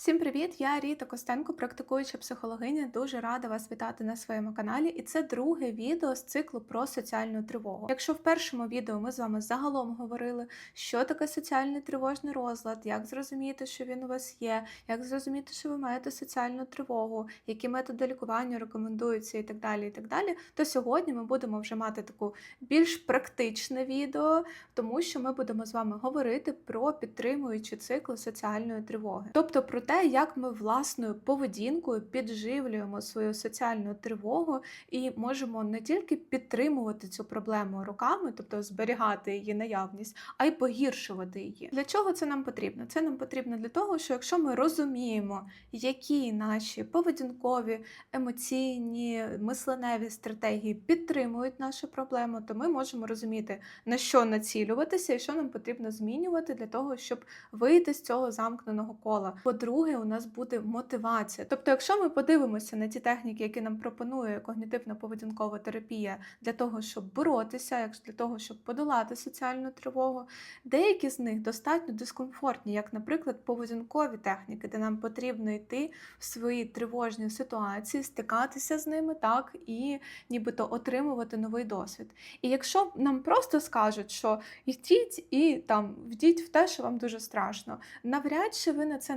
Всім привіт! Я Ріта Костенко, практикуюча психологиня. Дуже рада вас вітати на своєму каналі. І це друге відео з циклу про соціальну тривогу. Якщо в першому відео ми з вами загалом говорили, що таке соціальний тривожний розлад, як зрозуміти, що він у вас є, як зрозуміти, що ви маєте соціальну тривогу, які методи лікування рекомендуються і так далі. і так далі, То сьогодні ми будемо вже мати таку більш практичне відео, тому що ми будемо з вами говорити про підтримуючі цикли соціальної тривоги, тобто про те, як ми власною поведінкою підживлюємо свою соціальну тривогу і можемо не тільки підтримувати цю проблему роками, тобто зберігати її наявність, а й погіршувати її. Для чого це нам потрібно? Це нам потрібно для того, що якщо ми розуміємо, які наші поведінкові, емоційні, мисленеві стратегії підтримують нашу проблему, то ми можемо розуміти, на що націлюватися і що нам потрібно змінювати для того, щоб вийти з цього замкненого кола. По-друге, у нас буде мотивація. Тобто, якщо ми подивимося на ті техніки, які нам пропонує когнітивно-поведінкова терапія для того, щоб боротися, як для того, щоб подолати соціальну тривогу, деякі з них достатньо дискомфортні, як, наприклад, поведінкові техніки, де нам потрібно йти в свої тривожні ситуації, стикатися з ними, так і нібито отримувати новий досвід. І якщо нам просто скажуть, що йдіть і там вдіть в те, що вам дуже страшно, навряд чи ви на це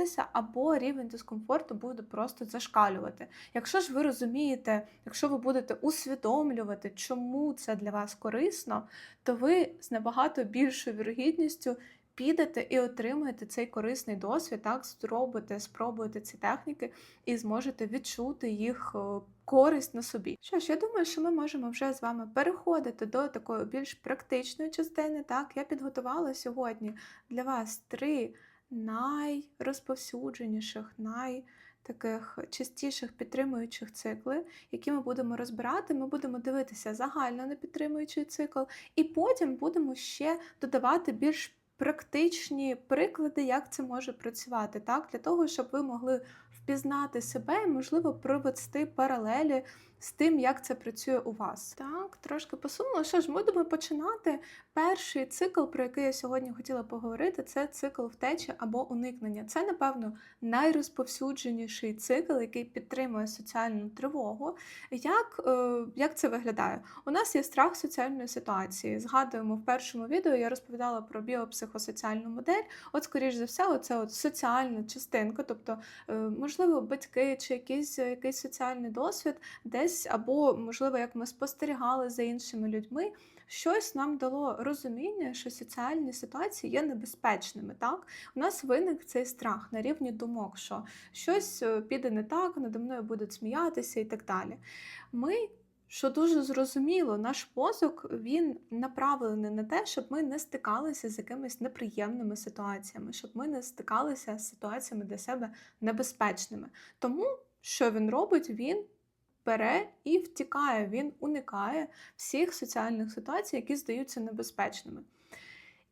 наважитеся, або рівень дискомфорту буде просто зашкалювати. Якщо ж ви розумієте, якщо ви будете усвідомлювати, чому це для вас корисно, то ви з набагато більшою вірогідністю підете і отримаєте цей корисний досвід, так зробите, спробуєте ці техніки і зможете відчути їх е, користь на собі. Що ж, я думаю, що ми можемо вже з вами переходити до такої більш практичної частини. Так, я підготувала сьогодні для вас три найрозповсюдженіших, най Таких частіших підтримуючих цикли, які ми будемо розбирати, ми будемо дивитися загально на підтримуючий цикл, і потім будемо ще додавати більш практичні приклади, як це може працювати, так? Для того, щоб ви могли впізнати себе і, можливо, провести паралелі з тим, як це працює у вас. Так, трошки посунуло. Що ж, будемо починати. Перший цикл, про який я сьогодні хотіла поговорити, це цикл втечі або уникнення. Це, напевно, найрозповсюдженіший цикл, який підтримує соціальну тривогу. Як е, як це виглядає? У нас є страх соціальної ситуації. Згадуємо в першому відео, я розповідала про біопсихосоціальну модель. От, скоріш за все, от соціальна частинка, тобто, е, можливо, батьки чи якийсь, якийсь соціальний досвід, десь або, можливо, як ми спостерігали за іншими людьми щось нам дало розуміння, що соціальні ситуації є небезпечними. Так, у нас виник цей страх на рівні думок, що щось е, піде не так, надо мною будуть сміятися і так далі. Ми що дуже зрозуміло, наш мозок він направлений на те, щоб ми не стикалися з якимись неприємними ситуаціями, щоб ми не стикалися з ситуаціями для себе небезпечними. Тому що він робить? Він бере і втікає, він уникає всіх соціальних ситуацій, які здаються небезпечними.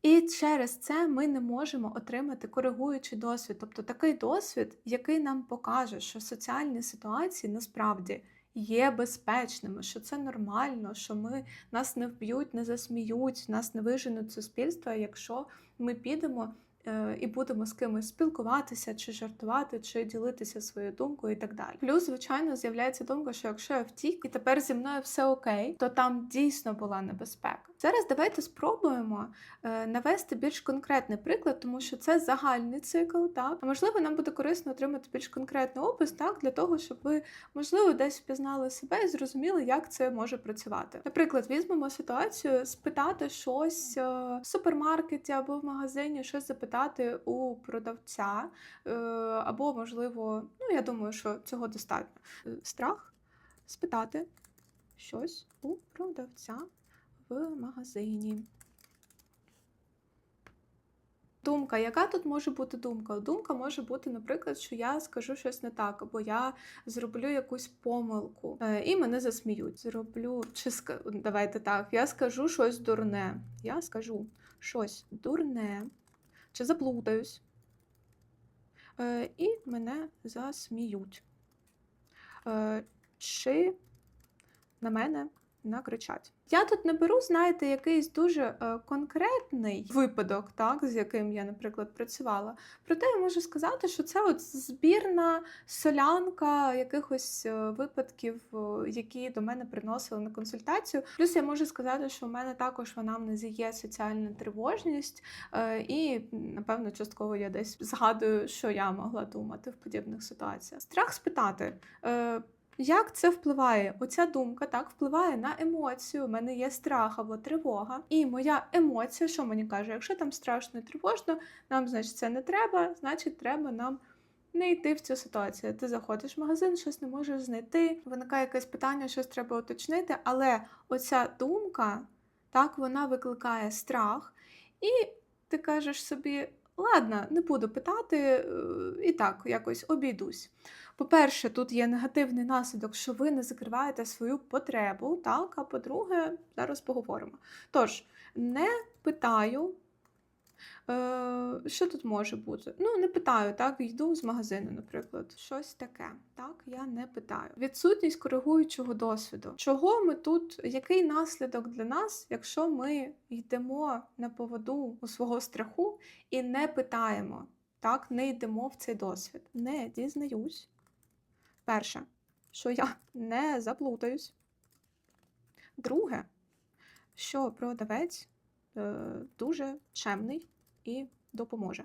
І через це ми не можемо отримати коригуючий досвід, тобто такий досвід, який нам покаже, що соціальні ситуації насправді є безпечними, що це нормально, що ми нас не вб'ють, не засміють, нас не виженуть суспільства, якщо ми підемо і будемо з кимось спілкуватися, чи жартувати, чи ділитися своєю думкою і так далі. Плюс, звичайно, з'являється думка, що якщо я втік і тепер зі мною все окей, то там дійсно була небезпека. Зараз давайте спробуємо е, навести більш конкретний приклад, тому що це загальний цикл, так можливо, нам буде корисно отримати більш конкретний опис, так для того, щоб ви можливо десь впізнали себе і зрозуміли, як це може працювати. Наприклад, візьмемо ситуацію, спитати щось е, в супермаркеті або в магазині, щось запитати запитати у продавця, е, або, можливо, ну, я думаю, що цього достатньо. Е, страх спитати щось у продавця в магазині. Думка, яка тут може бути думка? Думка може бути, наприклад, що я скажу щось не так, або я зроблю якусь помилку, е, і мене засміють. Зроблю чи давайте так, я скажу щось дурне. Я скажу щось дурне чи заплутаюсь, е, і мене засміють. Е, Чи на мене накричать. Я тут не беру, знаєте, якийсь дуже е, конкретний випадок, так, з яким я, наприклад, працювала. Проте я можу сказати, що це от збірна солянка якихось е, випадків, е, які до мене приносили на консультацію. Плюс я можу сказати, що в мене також в анамнезі є соціальна тривожність, і напевно частково я десь згадую, що я могла думати в подібних ситуаціях. Страх спитати. Як це впливає? Оця думка так впливає на емоцію. У мене є страх або тривога. І моя емоція, що мені каже, якщо там страшно і тривожно, нам значить це не треба, значить, треба нам не йти в цю ситуацію. Ти заходиш в магазин, щось не можеш знайти. Виникає якесь питання, щось треба уточнити. Але оця думка, так, вона викликає страх, і ти кажеш собі. Ладно, не буду питати, е, і так якось обійдусь. По-перше, тут є негативний наслідок, що ви не закриваєте свою потребу, так? А по-друге, зараз поговоримо. Тож, не питаю, е, що тут може бути? Ну, не питаю, так, йду з магазину, наприклад. Щось таке. Так, я не питаю. Відсутність коригуючого досвіду. Чого ми тут, який наслідок для нас, якщо ми йдемо на поводу у свого страху і не питаємо, так, не йдемо в цей досвід? Не дізнаюсь. Перше, що я не заплутаюсь. Друге, що продавець е, дуже чемний і допоможе.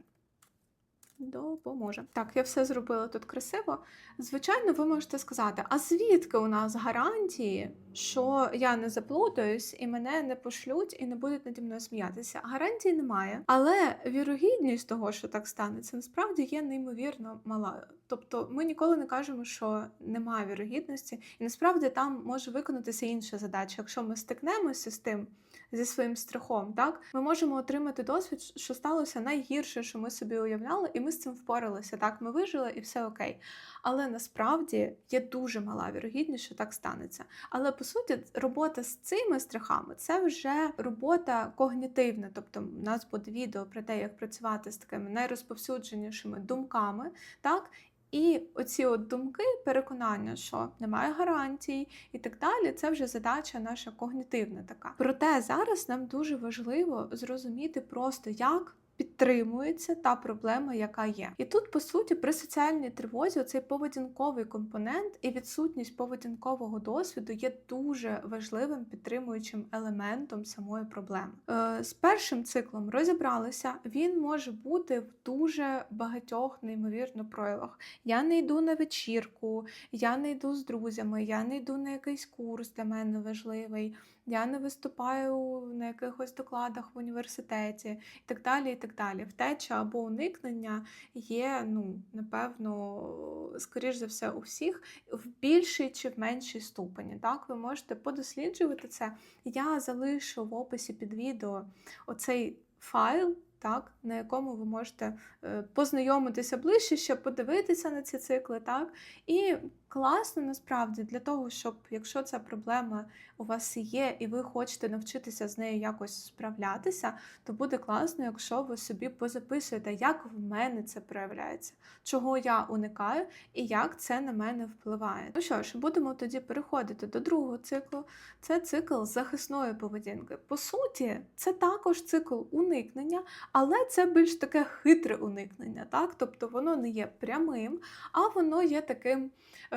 Допоможе. Так, я все зробила тут красиво. Звичайно, ви можете сказати, а звідки у нас гарантії, що я не заплутаюсь і мене не пошлють і не будуть наді мною сміятися? Гарантії немає. Але вірогідність того, що так станеться, насправді є неймовірно мала. Тобто ми ніколи не кажемо, що немає вірогідності, і насправді там може виконатися інша задача. Якщо ми стикнемося з тим, зі своїм страхом, так ми можемо отримати досвід, що сталося найгірше, що ми собі уявляли, і ми з цим впоралися. Так, ми вижили і все окей. Але насправді є дуже мала вірогідність, що так станеться. Але по суті, робота з цими страхами це вже робота когнітивна. Тобто, у нас буде відео про те, як працювати з такими найрозповсюдженішими думками, так. І оці от думки, переконання, що немає гарантій і так далі, це вже задача наша когнітивна така. Проте зараз нам дуже важливо зрозуміти просто, як підтримується та проблема, яка є. І тут, по суті, при соціальній тривозі цей поведінковий компонент і відсутність поведінкового досвіду є дуже важливим підтримуючим елементом самої проблеми. Е, з першим циклом розібралися, він може бути в дуже багатьох неймовірно проявах. Я не йду на вечірку, я не йду з друзями, я не йду на якийсь курс для мене важливий. Я не виступаю на якихось докладах в університеті і так далі. Так далі. Втеча або уникнення є, ну, напевно, скоріш за все, у всіх в більшій чи в меншій ступені. Так, ви можете подосліджувати це. Я залишу в описі під відео оцей файл. Так, на якому ви можете е, познайомитися ближче, ще подивитися на ці цикли, так? І класно насправді для того, щоб якщо ця проблема у вас є, і ви хочете навчитися з нею якось справлятися, то буде класно, якщо ви собі позаписуєте, як в мене це проявляється, чого я уникаю і як це на мене впливає. Ну що ж, будемо тоді переходити до другого циклу. Це цикл захисної поведінки. По суті, це також цикл уникнення, але це більш таке хитре уникнення, так? Тобто воно не є прямим, а воно є таким.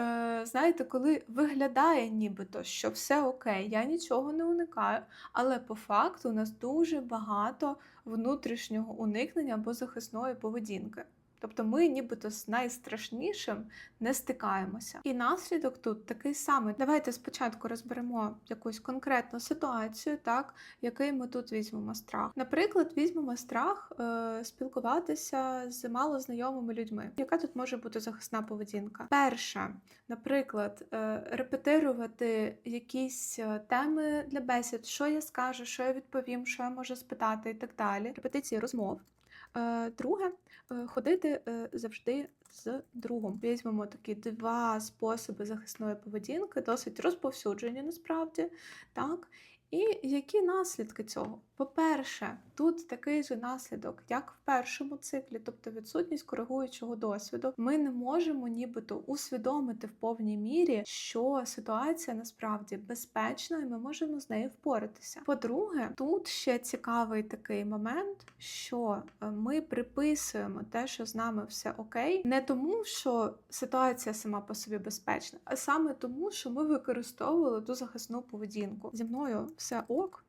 Е, знаєте, коли виглядає нібито, що все окей, я нічого не уникаю, але по факту у нас дуже багато внутрішнього уникнення або захисної поведінки. Тобто ми нібито з найстрашнішим не стикаємося. І наслідок тут такий самий. Давайте спочатку розберемо якусь конкретну ситуацію, так, який ми тут візьмемо страх. Наприклад, візьмемо страх е, спілкуватися з малознайомими людьми. Яка тут може бути захисна поведінка? Перша, наприклад, е, репетирувати якісь е, теми для бесід, що я скажу, що я відповім, що я можу спитати і так далі. Репетиції розмов. Е, Друге, е, ходити е, завжди з другом. Візьмемо такі два способи захисної поведінки, досить розповсюджені насправді. так. І які наслідки цього? По-перше, тут такий же наслідок, як в першому циклі, тобто відсутність коригуючого досвіду. Ми не можемо нібито усвідомити в повній мірі, що ситуація насправді безпечна, і ми можемо з нею впоратися. По-друге, тут ще цікавий такий момент, що е, ми приписуємо те, що з нами все окей, не тому, що ситуація сама по собі безпечна, а саме тому, що ми використовували ту захисну поведінку. Зі мною все ок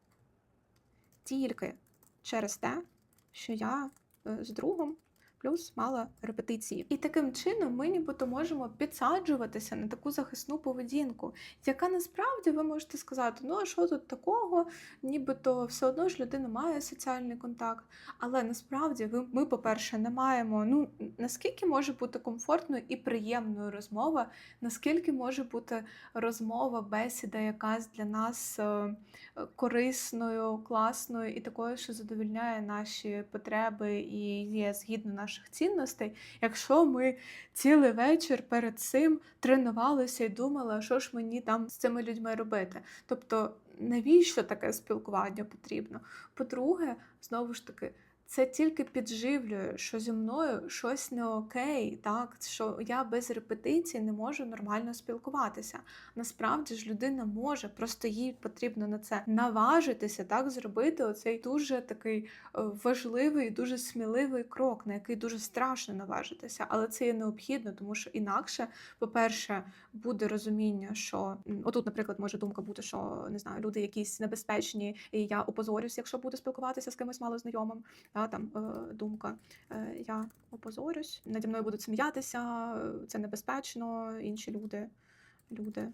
тільки через те, що я е, з другом плюс мала репетиції. І таким чином ми нібито можемо підсаджуватися на таку захисну поведінку, яка насправді ви можете сказати, ну а що тут такого, нібито все одно ж людина має соціальний контакт. Але насправді ми, по-перше, не маємо. Ну наскільки може бути комфортною і приємною розмова, наскільки може бути розмова, бесіда, якась для нас е, корисною, класною і такою, що задовільняє наші потреби і є згідно наших цінностей, якщо ми цілий вечір перед цим тренувалися і думали, що ж мені там з цими людьми робити. Тобто, навіщо таке спілкування потрібно? По-друге, знову ж таки. Це тільки підживлює, що зі мною щось не окей, так що я без репетицій не можу нормально спілкуватися. Насправді ж людина може, просто їй потрібно на це наважитися, так зробити оцей дуже такий е, важливий, дуже сміливий крок, на який дуже страшно наважитися, але це є необхідно, тому що інакше, по-перше, буде розуміння, що отут, наприклад, може думка бути, що не знаю, люди якісь небезпечні, і я опозорюсь, якщо буду спілкуватися з кимось малознайомим. Та, там е, думка, е, я опозорюсь, наді мною будуть сміятися, е, це небезпечно, інші люди, люди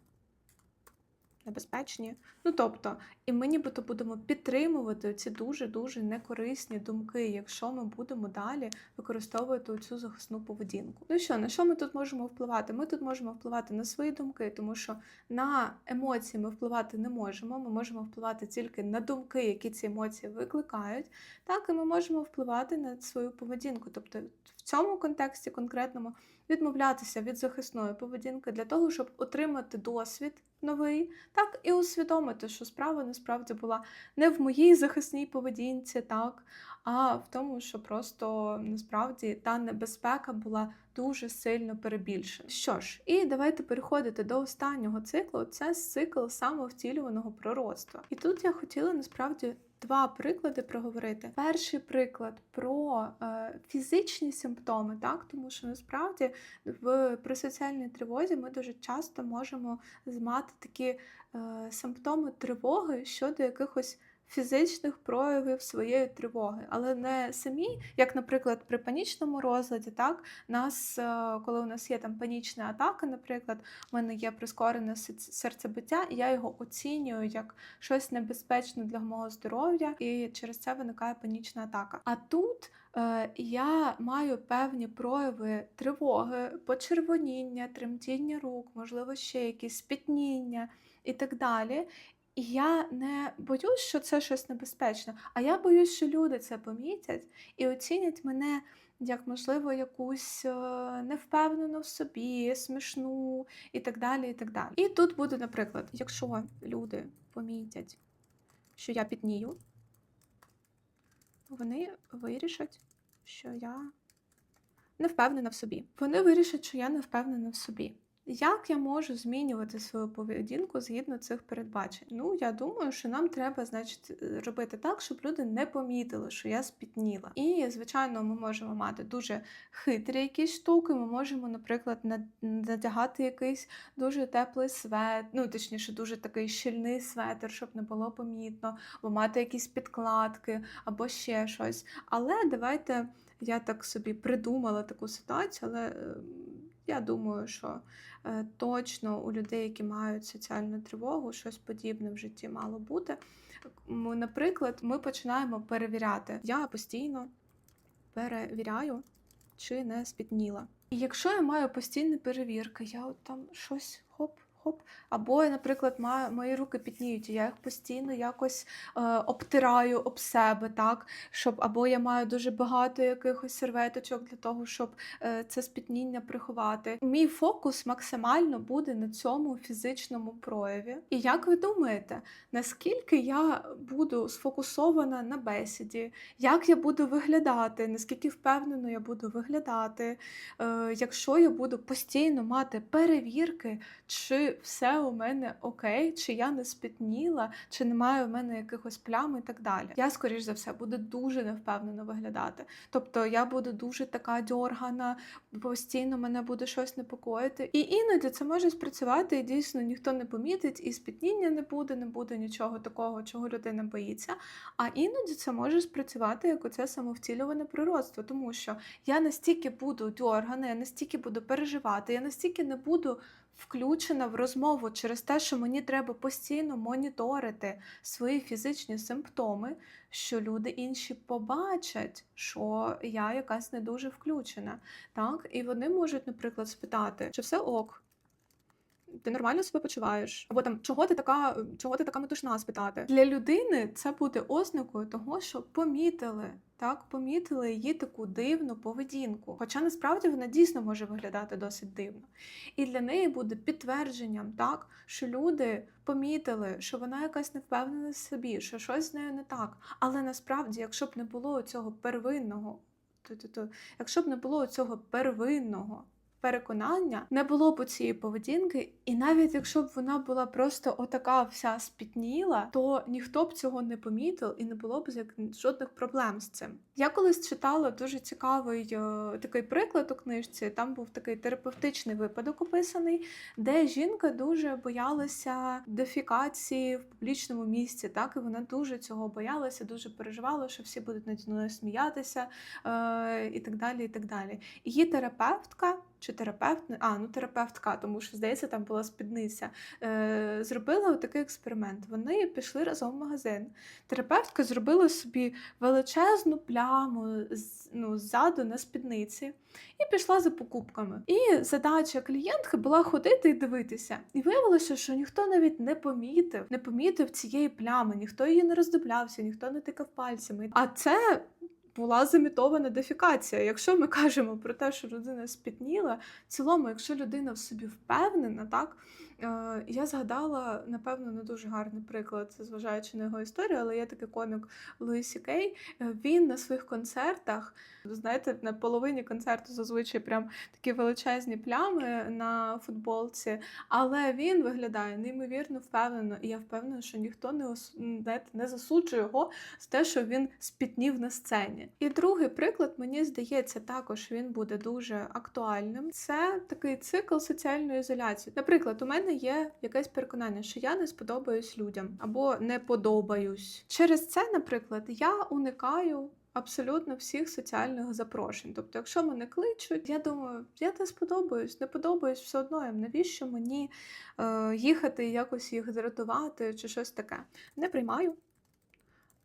небезпечні. Ну тобто, і ми нібито будемо підтримувати ці дуже-дуже некорисні думки, якщо ми будемо далі використовувати цю захисну поведінку. Ну що, на що ми тут можемо впливати? Ми тут можемо впливати на свої думки, тому що на емоції ми впливати не можемо. Ми можемо впливати тільки на думки, які ці емоції викликають. Так, і ми можемо впливати на свою поведінку. Тобто цьому контексті конкретному відмовлятися від захисної поведінки для того, щоб отримати досвід новий, так і усвідомити, що справа насправді була не в моїй захисній поведінці, так, а в тому, що просто насправді та небезпека була дуже сильно перебільшена. Що ж, і давайте переходити до останнього циклу. Це цикл самовтілюваного пророцтва. І тут я хотіла насправді. Два приклади проговорити. Перший приклад про е, фізичні симптоми, так тому що насправді в при соціальній тривозі ми дуже часто можемо мати такі е, симптоми тривоги щодо якихось фізичних проявів своєї тривоги, але не самі, як, наприклад, при панічному розладі, так нас, е, коли у нас є там панічна атака, наприклад, в мене є прискорене серцебиття, і я його оцінюю як щось небезпечне для мого здоров'я, і через це виникає панічна атака. А тут е, я маю певні прояви тривоги, почервоніння, тремтіння рук, можливо, ще якісь спітніння і так далі. І я не боюсь, що це щось небезпечне, а я боюсь, що люди це помітять і оцінять мене як, можливо, якусь е, невпевнену в собі, смішну і так далі. І так далі. І тут буде, наприклад, якщо люди помітять, що я піднію, вони вирішать, що я не впевнена в собі. Вони вирішать, що я не впевнена в собі. Як я можу змінювати свою поведінку згідно цих передбачень? Ну, я думаю, що нам треба, значить, е, робити так, щоб люди не помітили, що я спітніла. І, звичайно, ми можемо мати дуже хитрі якісь штуки. Ми можемо, наприклад, надягати якийсь дуже теплий свет, ну точніше, дуже такий щільний светр, щоб не було помітно, або мати якісь підкладки, або ще щось. Але давайте я так собі придумала таку ситуацію, але е, я думаю, що е, точно у людей, які мають соціальну тривогу, щось подібне в житті мало бути. Наприклад, ми починаємо перевіряти. Я постійно перевіряю, чи не спітніла. І якщо я маю постійні перевірки, я от там щось хоп. Хоп. Або, наприклад, мої руки пітніють, і я їх постійно якось е, обтираю об себе, так? Щоб, або я маю дуже багато якихось серветочок для того, щоб е, це спітніння приховати. Мій фокус максимально буде на цьому фізичному прояві. І як ви думаєте, наскільки я буду сфокусована на бесіді, як я буду виглядати, наскільки впевнено я буду виглядати, е, якщо я буду постійно мати перевірки, чи все у мене окей, чи я не спітніла, чи немає у мене якихось плям і так далі. Я, скоріш за все, буду дуже невпевнено виглядати. Тобто я буду дуже така дьоргана, постійно мене буде щось непокоїти. І іноді це може спрацювати, і дійсно ніхто не помітить, і спітніння не буде, не буде нічого такого, чого людина боїться. А іноді це може спрацювати як оце самовтілюване природство, тому що я настільки буду дьоргана, я настільки буду переживати, я настільки не буду включена в розмову через те, що мені треба постійно моніторити свої фізичні симптоми, що люди інші побачать, що я якась не дуже включена. Так? І вони можуть, наприклад, спитати, чи все ок. Ти нормально себе почуваєш? Або там чого ти така, чого ти така метушна спитати? Для людини це буде ознакою того, що помітили, так, помітили її таку дивну поведінку. Хоча насправді вона дійсно може виглядати досить дивно. І для неї буде підтвердженням, так, що люди помітили, що вона якась не впевнена в собі, що щось з нею не так. Але насправді, якщо б не було цього первинного, то-то-то, якщо б не було цього первинного переконання, не було б цієї поведінки, і навіть якщо б вона була просто отака вся спітніла, то ніхто б цього не помітив і не було б жодних проблем з цим. Я колись читала дуже цікавий е, такий приклад у книжці. Там був такий терапевтичний випадок описаний, де жінка дуже боялася дефікації в публічному місці, так і вона дуже цього боялася, дуже переживала, що всі будуть над нею сміятися е, і так далі. І так далі. Її терапевтка чи терапевт, а ну терапевтка, тому що здається, там була спідниця. Е, зробила такий експеримент. Вони пішли разом в магазин. Терапевтка зробила собі величезну пляму ну, ззаду на спідниці і пішла за покупками. І задача клієнтки була ходити і дивитися. І виявилося, що ніхто навіть не помітив, не помітив цієї плями, ніхто її не роздивлявся, ніхто не тикав пальцями. А це. Була замітована дефікація. Якщо ми кажемо про те, що людина спітніла, в цілому, якщо людина в собі впевнена, так я згадала, напевно, не дуже гарний приклад, зважаючи на його історію, але є такий комік Луїсі Кей. Е, Він на своїх концертах, знаєте, на половині концерту зазвичай прям такі величезні плями на футболці, але він виглядає неймовірно впевнено, і я впевнена, що ніхто не ос- знаєте, не засуджує його з те, що він спітнів на сцені. І другий приклад, мені здається, також він буде дуже актуальним. Це такий цикл соціальної ізоляції. Наприклад, у мене є якесь переконання, що я не сподобаюсь людям або не подобаюсь. Через це, наприклад, я уникаю. Абсолютно всіх соціальних запрошень. Тобто, якщо мене кличуть, я думаю, я не сподобаюсь, не подобаюсь все одно. їм. Навіщо мені е, їхати якось їх дратувати чи щось таке? Не приймаю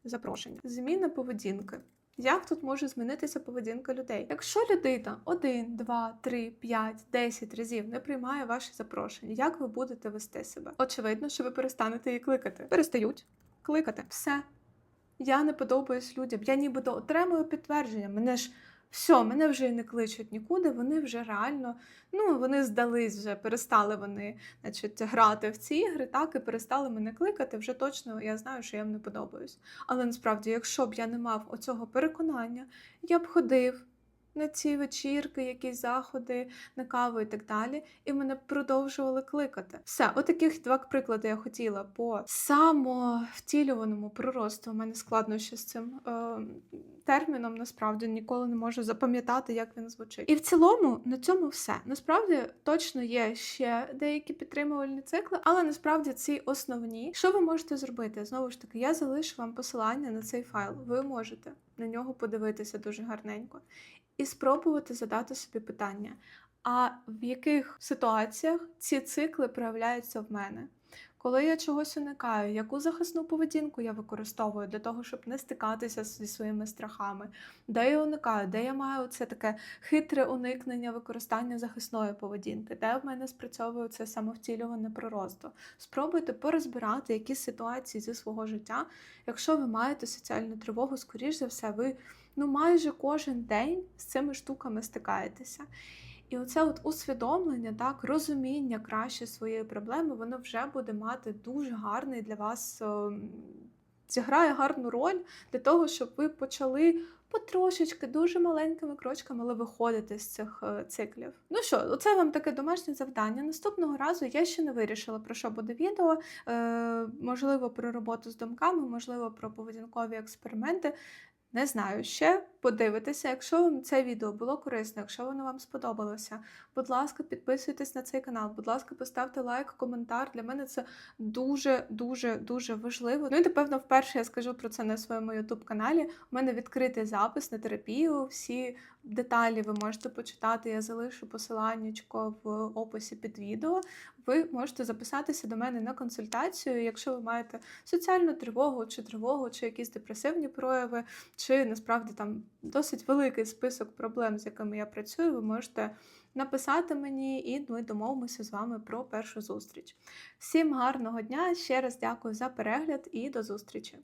запрошення. Зміна поведінки. Як тут може змінитися поведінка людей? Якщо людина один, два, три, п'ять, десять разів не приймає ваші запрошення, як ви будете вести себе? Очевидно, що ви перестанете її кликати. Перестають кликати. Все. Я не подобаюсь людям. Я нібито отримую підтвердження. Мене ж все, мене вже і не кличуть нікуди. Вони вже реально, ну вони здались вже, перестали вони значить, грати в ці ігри, так і перестали мене кликати. Вже точно я знаю, що я їм не подобаюсь. Але насправді, якщо б я не мав оцього переконання, я б ходив на ці вечірки, якісь заходи, на каву і так далі, і мене продовжували кликати. Все, отаких два приклади я хотіла по самовтілюваному проросту. У мене складно ще з цим е, терміном, насправді ніколи не можу запам'ятати, як він звучить. І в цілому на цьому все. Насправді точно є ще деякі підтримувальні цикли, але насправді ці основні. Що ви можете зробити? Знову ж таки, я залишу вам посилання на цей файл. Ви можете на нього подивитися дуже гарненько і спробувати задати собі питання. А в яких ситуаціях ці цикли проявляються в мене? Коли я чогось уникаю, яку захисну поведінку я використовую для того, щоб не стикатися зі своїми страхами, де я уникаю, де я маю це таке хитре уникнення використання захисної поведінки, де в мене спрацьовує це самовтілюване природство. Спробуйте порозбирати якісь ситуації зі свого життя. Якщо ви маєте соціальну тривогу, скоріш за все, ви ну майже кожен день з цими штуками стикаєтеся. І оце от усвідомлення, так, розуміння краще своєї проблеми, воно вже буде мати дуже гарний для вас, ем, зіграє гарну роль для того, щоб ви почали потрошечки, дуже маленькими крочками, але виходити з цих е, циклів. Ну що, оце вам таке домашнє завдання. Наступного разу я ще не вирішила, про що буде відео. Е, можливо, про роботу з думками, можливо, про поведінкові експерименти. Не знаю ще, подивитися. Якщо вам це відео було корисно, якщо воно вам сподобалося, будь ласка, підписуйтесь на цей канал, будь ласка, поставте лайк, коментар. Для мене це дуже, дуже, дуже важливо. Ну і напевно, вперше я скажу про це на своєму youtube каналі. У мене відкритий запис на терапію. Всі деталі ви можете почитати. Я залишу посиланнячко в описі під відео. Ви можете записатися до мене на консультацію, якщо ви маєте соціальну тривогу чи тривогу, чи якісь депресивні прояви, чи насправді там досить великий список проблем, з якими я працюю, ви можете написати мені, і ми домовимося з вами про першу зустріч. Всім гарного дня! Ще раз дякую за перегляд і до зустрічі!